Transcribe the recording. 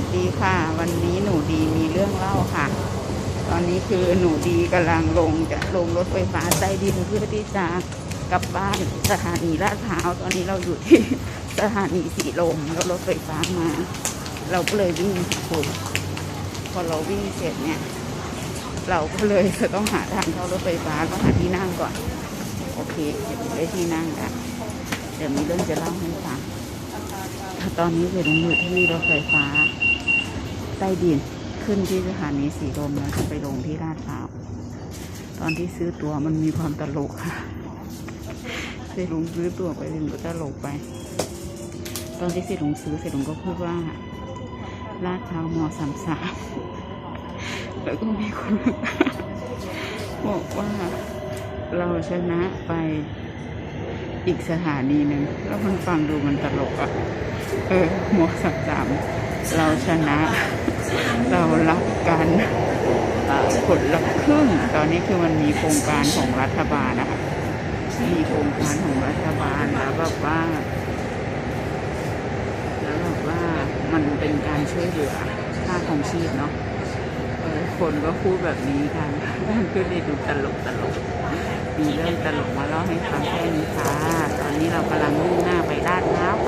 สดีค่ะ วันนี้หนูดีมีเรื่องเล่าค่ะ ตอนนี้คือหนูดีกำลังลงจะลงรถไฟฟ้าใต้ดินเพื่อที่จะกลับบ้านสถานีลาดพร้าวตอนนี้เราอยู่ที่สถานีสีลมแล้วรถไฟฟ้ามา เราก็เลยวิ่งคุณพอเราวิ่งเสร็จเนี่ย เราก็เลยจะต้องหาทางเข้ารถไฟฟ้าก็หาที่นั่งก่อน โอเคเดี๋ยวได้ที่นั่งกันเดี๋ยวมีเรื่องจะเล่าให้ฟังตอนนี้เสร็จอยู่ที่รถไฟฟ้า ใต้ดิน ขึ้นที่สถานีสีลมแล้วจะไปลงที่ลาดพร้าวตอนที่ซื้อตัวมันมีความตลกค่ะเสร็จลุงซื้อตัวไปถึงก็ตลกไป ตอนที่เสร็จลุงซื้อเสร็จลุงก็พูดว่าลาดพร้าวมสามสามแล้วก็มีคนบอกว่าเราชนะไปอีกสถานีหนึ่งแล้วมันฟังดูมันตลกอะ เออหมวกสามสาม เราชนะ เรารักกันเอ่อคนละครึ่ง ตอนนี้คือมันมีโครงการของรัฐบาลนะคะมีโครงการของรัฐบาลแล้วแบบว่าแล้วแบบว่ามันเป็นการช่วยเหลือค่าของชีพเนาะคนก็พูดแบบนี้กันมันก็เลยดูตลกตลกมีเรื่องตลกมาเล่าให้ฟังแค่นี้ค่ะ ตอนนี้เรากำลังมุ่งหน้าไปลาดพร้าวค่ะสวัสดีค่ะ